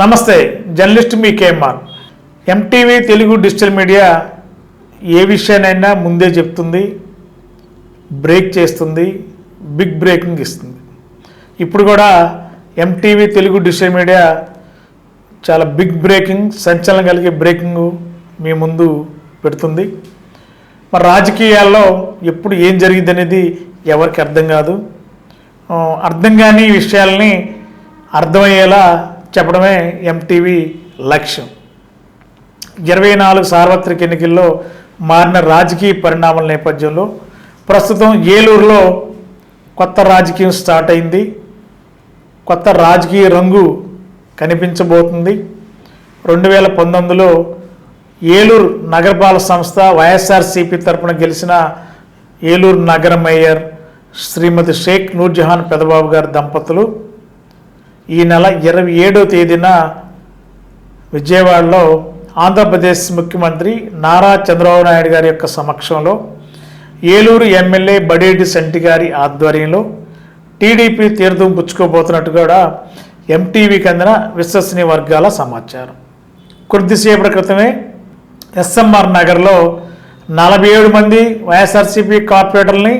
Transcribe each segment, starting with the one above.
నమస్తే జర్నలిస్ట్ మీ K M R. M T V Telugu digital media ఏ విషయానైనా ముందే చెప్తుంది బ్రేక్ చేస్తుంది బిగ్ బ్రేకింగ్ ఇస్తుంది. ఇప్పుడు కూడా M T V Telugu digital media చాలా బిగ్ బ్రేకింగ్ సంచలనం కలిగే బ్రేకింగ్ మీ ముందు పెడుతుంది. మరి రాజకీయాల్లో ఎప్పుడు ఏం జరిగింది అనేది ఎవరికి అర్థం కాదు. అర్థం కాని విషయాల్ని అర్థమయ్యేలా చెప్పడమే ఎంటీవీ లక్ష్యం. ఇరవై నాలుగు సార్వత్రిక ఎన్నికల్లో మారిన రాజకీయ పరిణామాల నేపథ్యంలో ప్రస్తుతం ఏలూరులో కొత్త రాజకీయం స్టార్ట్ అయింది. కొత్త రాజకీయ రంగు కనిపించబోతుంది. రెండు వేల పంతొమ్మిదిలో ఏలూరు నగరపాలక సంస్థ వైఎస్ఆర్సీపీ తరపున గెలిచిన ఏలూరు నగర మేయర్ శ్రీమతి షేక్ నూర్జహాన్ పెదబాబు గారి దంపతులు ఈ నెల ఇరవై ఏడో తేదీన విజయవాడలో ఆంధ్రప్రదేశ్ ముఖ్యమంత్రి నారా చంద్రబాబు నాయుడు గారి యొక్క సమక్షంలో ఏలూరు ఎమ్మెల్యే బడేటి సెంటి గారి ఆధ్వర్యంలో టీడీపీ తీర్థం పుచ్చుకోబోతున్నట్టు కూడా ఎంటీవీకి అందిన విశ్వసనీయ వర్గాల సమాచారం. కొద్దిసేపటి క్రితమే ఎస్ఎంఆర్ నగర్లో నలభై ఏడు మంది వైఎస్ఆర్సీపీ కార్పొరేటర్ని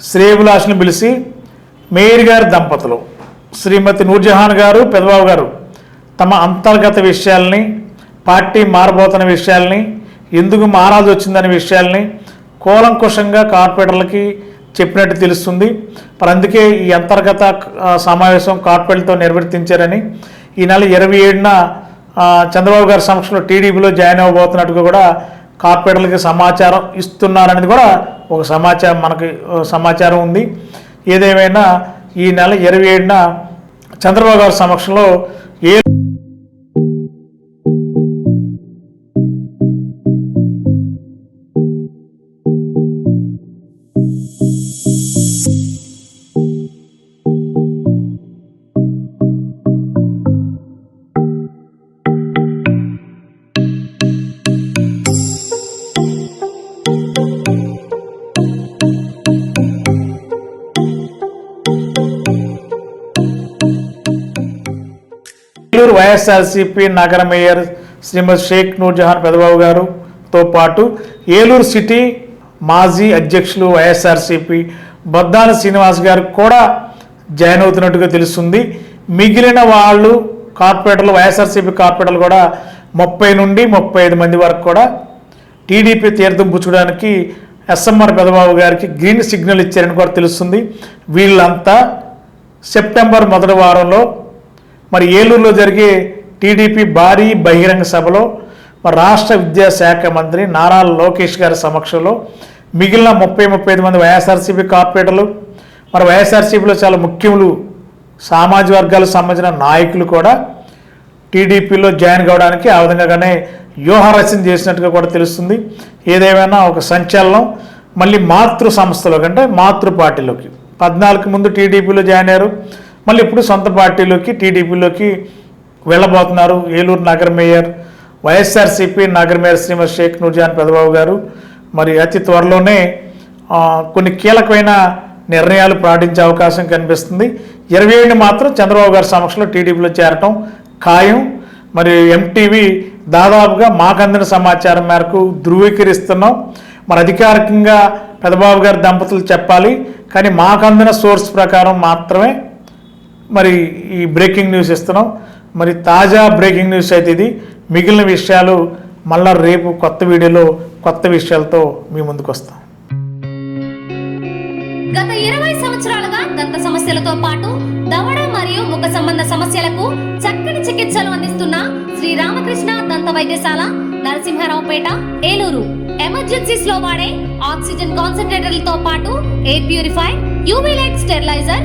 శ్రేయబులాషుని పిలిచి మేయర్ గారి దంపతులు శ్రీమతి నూర్జహాన్ గారు పెదబాబు గారు తమ అంతర్గత విషయాల్ని పార్టీ మారబోతున్న విషయాల్ని ఎందుకు మారాల్సి వచ్చిందనే విషయాల్ని కూలంకుషంగా కార్పొరేటర్లకి చెప్పినట్టు తెలుస్తుంది. మరి అందుకే ఈ అంతర్గత సమావేశం కార్పొరేట్లతో నిర్వర్తించారని ఈ నెల ఇరవై ఏడున చంద్రబాబు గారి సమక్షంలో టీడీపీలో జాయిన్ అవ్వబోతున్నట్టుగా కూడా కార్పొరేటర్లకి సమాచారం ఇస్తున్నారనేది కూడా ఒక సమాచారం మనకి సమాచారం ఉంది. ఏదేమైనా ఈ నెల ఇరవై ఏడున చంద్రబాబు గారి సమక్షంలో ఏ ఏలూరు వైఎస్ఆర్సీపీ నగర మేయర్ శ్రీమతి షేక్ నూర్జహాన్ పెదబాబు గారుతో పాటు ఏలూరు సిటీ మాజీ అధ్యక్షులు వైఎస్ఆర్సీపీ బద్దాన శ్రీనివాస్ గారు కూడా జాయిన్ అవుతున్నట్టుగా తెలుస్తుంది. మిగిలిన వాళ్ళు కార్పొరేటర్లు వైఎస్ఆర్సీపీ కార్పొరేటర్లు కూడా ముప్పై నుండి ముప్పై ఐదు మంది వరకు కూడా టీడీపీ తీర్థం పుచ్చుకోవడానికి ఎస్ఎంఆర్ పెదబాబు గారికి గ్రీన్ సిగ్నల్ ఇచ్చారని కూడా తెలుస్తుంది. వీళ్ళంతా సెప్టెంబర్ మొదటి వారంలో మరి ఏలూరులో జరిగే టీడీపీ భారీ బహిరంగ సభలో మరి రాష్ట్ర విద్యాశాఖ మంత్రి నారా లోకేష్ గారి సమక్షంలో మిగిలిన ముప్పై ముప్పై ఐదు మంది వైఎస్ఆర్సీపీ కార్పొరేటర్లు మరి వైఎస్ఆర్సీపీలో చాలా ముఖ్యములు సామాజిక వర్గాలకు సంబంధించిన నాయకులు కూడా టీడీపీలో జాయిన్ కావడానికి ఆ విధంగానే వ్యూహరచన చేసినట్టుగా కూడా తెలుస్తుంది. ఏదేమైనా ఒక సంచలనం మళ్ళీ మాతృ సంస్థలోకి అంటే మాతృ పార్టీలోకి. పద్నాలుగు ముందు టీడీపీలో జాయిన్ అయ్యారు. మళ్ళీ ఇప్పుడు సొంత పార్టీలోకి టీడీపీలోకి వెళ్ళబోతున్నారు ఏలూరు నగర మేయర్ వైఎస్ఆర్సీపీ నగర మేయర్ శ్రీమతి షేక్ నూర్జాన్ పెదబాబు గారు. మరి అతి త్వరలోనే కొన్ని కీలకమైన నిర్ణయాలు ప్రకటించే అవకాశం కనిపిస్తుంది. ఇరవై ఏడు మాత్రం చంద్రబాబు గారి సమక్షంలో టీడీపీలో చేరటం ఖాయం. మరి ఎంటీవీ దాదాపుగా మాకు అందిన సమాచారం మేరకు ధృవీకరిస్తున్నాం. మరి అధికారికంగా పెదబాబు గారి దంపతులు చెప్పాలి కానీ మాకు అందిన సోర్స్ ప్రకారం మాత్రమే మరి ఈ బ్రేకింగ్ న్యూస్ ఇస్తున్నాం. మరి తాజా బ్రేకింగ్ న్యూస్ అయితే ఇది. మిగిలిన విషయాలు మళ్ళా రేపు కొత్త వీడియోలో కొత్త విషయాలతో మీ ముందుకు వస్తాం. గత ఇరవై సంవత్సరాలుగా దంత సమస్యలతో పాటు దవడ మరియు ముఖ సంబంధ సమస్యలకు చక్కని చికిత్సలు అందిస్తున్న శ్రీ రామకృష్ణ దంత వైద్యశాల నరసింహారావుపేట ఏలూరు. ఎమర్జెన్సీస్లో వాడే ఆక్సిజన్ కాన్సన్ట్రేటర్లతో పాటు air purify UV light steriliser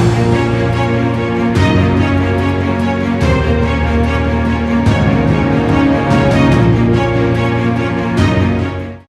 Thank you.